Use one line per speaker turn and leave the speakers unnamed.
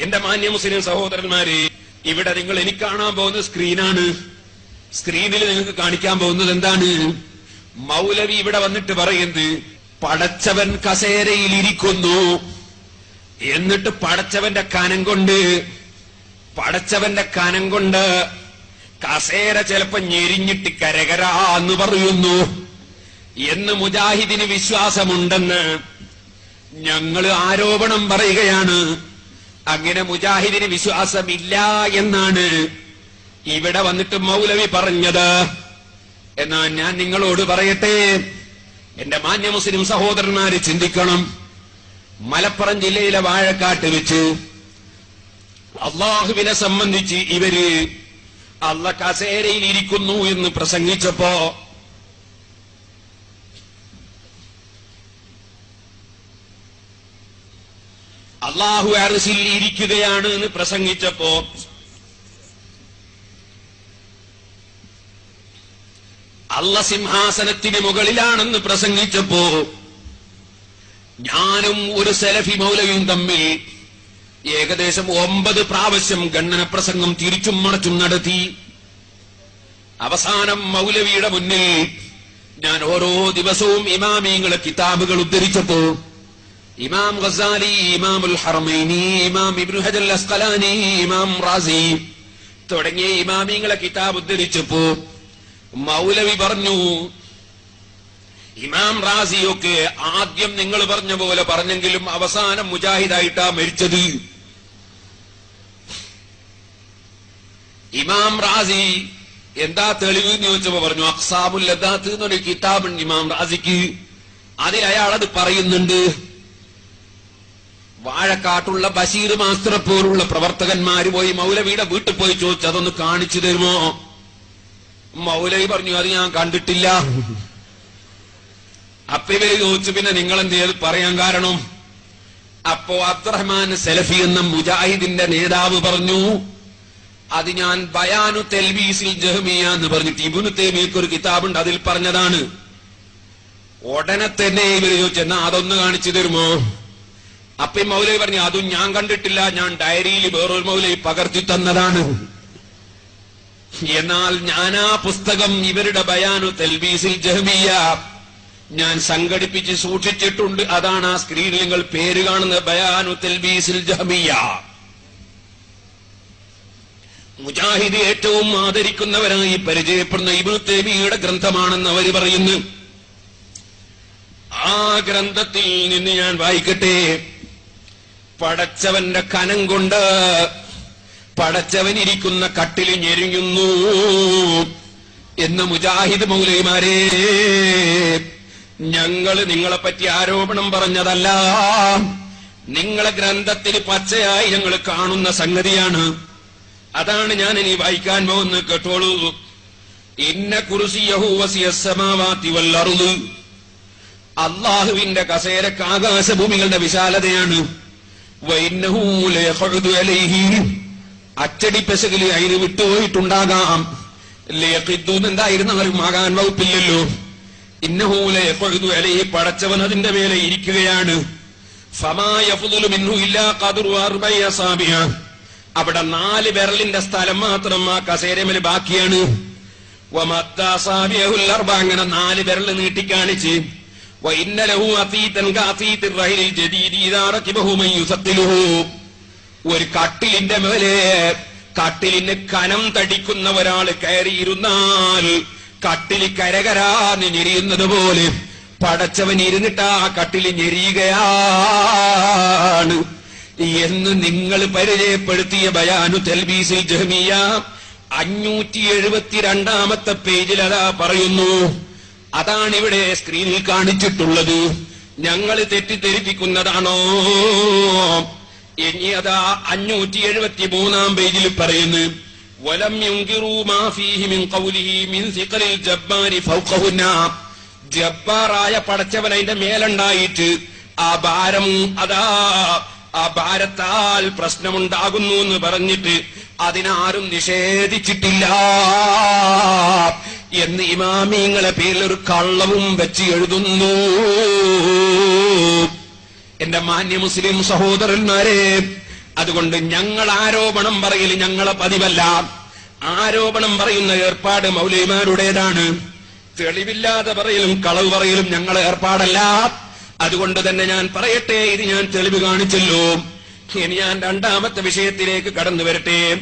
എന്റെ മാന്യ മുസ്ലിം സഹോദരന്മാരെ ഇവിടെ നിങ്ങൾ എനിക്ക് കാണാൻ പോകുന്ന സ്ക്രീനാണ്. സ്ക്രീനിൽ നിങ്ങൾക്ക് കാണിക്കാൻ പോകുന്നത് എന്താണ്? മൗലവി ഇവിടെ വന്നിട്ട് പറയുന്നത് പടച്ചവൻ കസേരയിൽ ഇരിക്കുന്നു. എന്നിട്ട് പടച്ചവന്റെ കനം കൊണ്ട് പടച്ചവന്റെ കനം കൊണ്ട് കസേര ചിലപ്പോ ഞെരിഞ്ഞിട്ട് കരകരാ എന്ന് പറയുന്നു. എന്ന് മുജാഹിദിന് വിശ്വാസമുണ്ടെന്ന് ഞങ്ങൾ ആരോപണം പറയുകയാണ്. അങ്ങനെ മുജാഹിദിന് വിശ്വാസമില്ല എന്നാണ് ഇവിടെ വന്നിട്ട് മൗലവി പറഞ്ഞത്. എന്നാ ഞാൻ നിങ്ങളോട് പറയട്ടെ എന്റെ മാന്യ മുസ്ലിം സഹോദരന്മാര് ചിന്തിക്കണം. മലപ്പുറം ജില്ലയിലെ വാഴക്കാട്ട് വെച്ച് അള്ളാഹുവിനെ സംബന്ധിച്ച് ഇവർ അള്ള കസേരയിൽ ഇരിക്കുന്നു എന്ന് പ്രസംഗിച്ചപ്പോ അള്ളാഹു അറസിൽ ഇരിക്കുകയാണ് എന്ന് പ്രസംഗിച്ചപ്പോ അല്ല സിംഹാസനത്തിന് മുകളിലാണെന്ന് പ്രസംഗിച്ചപ്പോ ഞാനും ഒരു സെലഫി മൗലയും തമ്മിൽ ഏകദേശം ഒമ്പത് പ്രാവശ്യം ഗണ്ണന പ്രസംഗം തിരിച്ചും മടച്ചും നടത്തി. അവസാനം മൗലവിയുടെ മുന്നിൽ ഞാൻ ഓരോ ദിവസവും ഇമാമിയങ്ങളെ കിതാബുകൾ ഉദ്ധരിച്ചപ്പോ ഇമാം ഗസാലി ഇമാമുൽ ഹർമൈനി ഇമാം ഇബ്നു ഹജൽ അസ്കലാനി ഇമാം റാസി തുടങ്ങിയ ഇമാമിങ്ങളെ കിതാബ് ഉദ്ധരിച്ചപ്പോ മൗലവി പറഞ്ഞു ഇമാം റാസിയൊക്കെ ആദ്യം നിങ്ങൾ പറഞ്ഞ പോലെ പറഞ്ഞെങ്കിലും അവസാനം മുജാഹിദായിട്ടാ മരിച്ചത്. ഇമാം റാസി എന്താ തെളിവ് എന്ന് ചോദിച്ചപ്പോ പറഞ്ഞു അക്സാബുൽ ലദാത്ത് എന്നൊരു കിതാബുണ്ട് ഇമാം റാസിക്ക്. അതിൽ അയാൾ അത് പറയുന്നുണ്ട് വാഴക്കാട്ടുള്ള ബഷീർ മാസ്റ്ററെ പോലുള്ള പ്രവർത്തകന്മാര് പോയി മൗലവിയുടെ വീട്ടിൽ പോയി ചോദിച്ചു അതൊന്ന് കാണിച്ചു തരുമോ? മൗലവി പറഞ്ഞു അത് ഞാൻ കണ്ടിട്ടില്ല. അപ്പൊ ഇവർ ചോദിച്ചു പിന്നെ നിങ്ങൾ എന്ത് ചെയ്ത്? പറയാൻ കാരണം? അപ്പോ അബ്ദുറഹ്മാൻ സെലഫി എന്ന മുജാഹിദിന്റെ നേതാവ് പറഞ്ഞു അത് ഞാൻ ബയാനു തെൽബീസിൽ ജഹ്മിയ എന്ന് പറഞ്ഞിട്ട് ഇബുനു തേമിയക്ക് ഒരു കിതാബുണ്ട് അതിൽ പറഞ്ഞതാണ്. ഉടനെ തന്നെ ഇവർ ചോദിച്ചു എന്നാ അതൊന്ന് കാണിച്ചു തരുമോ? അപ്പൊ മൗലവി പറഞ്ഞു അതും ഞാൻ കണ്ടിട്ടില്ല. ഞാൻ ഡയറിയിൽ വേറൊരു മൗലവി പകർത്തി തന്നതാണ്. എന്നാൽ ആ പുസ്തകം ഇവരുടെ ബയാനു തെൽബീസിൽ ജഹബിയ ഞാൻ സംഘടിപ്പിച്ച് സൂക്ഷിച്ചിട്ടുണ്ട്. അതാണ് ആ സ്ക്രീനിൽ നിങ്ങൾ പേര് കാണുന്ന ബയാനു തെൽബീസിൽ ജഹബിയ മുജാഹിദ് ഏറ്റവും ആദരിക്കുന്നവരായി പരിചയപ്പെടുന്ന ഇബു തേമിയുടെ ഗ്രന്ഥമാണെന്ന് അവർ പറയുന്നു. ആ ഗ്രന്ഥത്തിൽ നിന്ന് ഞാൻ വായിക്കട്ടെ. പടച്ചവന്റെ കനം കൊണ്ട് പടച്ചവനിരിക്കുന്ന കട്ടിൽ ഞെരിഞ്ഞുന്നു എന്ന് മുജാഹിദ് മൗലൈമാരെ ഞങ്ങൾ നിങ്ങളെപ്പറ്റി ആരോപണം പറഞ്ഞതല്ല. നിങ്ങളെ ഗ്രന്ഥത്തിൽ പച്ചയായി ഞങ്ങൾ കാണുന്ന സംഗതിയാണ്. അതാണ് ഞാൻ ഇനി വായിക്കാൻ പോകുന്നത് കേട്ടോളൂ. ഇന്ന കുറിസിയഹൂവസിയസമാവാത്തി വല്ലറുത് അള്ളാഹുവിന്റെ കസേരക്ക് ആകാശഭൂമികളുടെ വിശാലതയാണ്. അച്ചടി പെസകിൽ അതിന് വിട്ടുപോയിട്ടുണ്ടാകാം എന്തായിരുന്നു അവരും ആകാൻ വകുപ്പില്ലല്ലോ. ഇന്നഹൂലു അലൈഹി പടച്ചവൻ അതിന്റെ മേലെ ഇരിക്കുകയാണ്. അവിടെ നാല് വിരലിന്റെ സ്ഥലം മാത്രം ആ കസേരമേൽ ബാക്കിയാണ്. അങ്ങനെ നാല് വിരൽ നീട്ടിക്കാണിച്ച് وإن له أثيتا كأثيت الرحل الجديد إذا ركبه من يثقله ഒരു കട്ടിലിന്റെ മേലെ കട്ടിലിന് കനം തടിക്കുന്ന ഒരാൾ കയറിയിരുന്നാൽ കട്ടിൽ കരകരാന്ന് ഞെരിയുന്നത് പോലെ പടച്ചവൻ ഇരുന്നിട്ട് ആ കട്ടിൽ ഞെരിയുകയാണ് എന്ന് നിങ്ങൾ പരിചയപ്പെടുത്തിയ ബയാനു തെൽബീസിൽ ജഹമിയ അഞ്ഞൂറ്റി എഴുപത്തിരണ്ടാമത്തെ പേജിൽ അതാ പറയുന്നു അതാണ് ഇവിടെ സ്ക്രീനിൽ കാണിച്ചിട്ടുള്ളത്. ഞങ്ങൾ തെറ്റിദ്ധരിപ്പിക്കുന്നതാണോ? ഇനി അതാ അഞ്ഞൂറ്റി എഴുപത്തി മൂന്നാം പേജിൽ പറയുന്നു ജബ്ബാറായ പടച്ചവൻ അതിന്റെ മേലുണ്ടായിട്ട് ആ ഭാരം അതാ ആ ഭാരത്താൽ പ്രശ്നമുണ്ടാകുന്നു എന്ന് പറഞ്ഞിട്ട് അതിനാരും നിഷേധിച്ചിട്ടില്ല. എന്ന് ഇമാമിങ്ങളെ പേരിൽ ഒരു കള്ളവും വെച്ച് എഴുതുന്നു. എന്റെ മാന്യ മുസ്ലിം സഹോദരന്മാരെ അതുകൊണ്ട് ഞങ്ങൾ ആരോപണം പറയൽ ഞങ്ങളെ പതിവല്ല. ആരോപണം പറയുന്ന ഏർപ്പാട് മൗലിമാരുടേതാണ് തെളിവില്ലാതെ പറയലും കളവ് പറയലും ഞങ്ങളെ ഏർപ്പാടല്ല. അതുകൊണ്ട് തന്നെ ഞാൻ പറയട്ടെ ഇത് ഞാൻ തെളിവ് കാണിച്ചല്ലോ. ഇനി ഞാൻ രണ്ടാമത്തെ വിഷയത്തിലേക്ക് കടന്നു വരട്ടെ.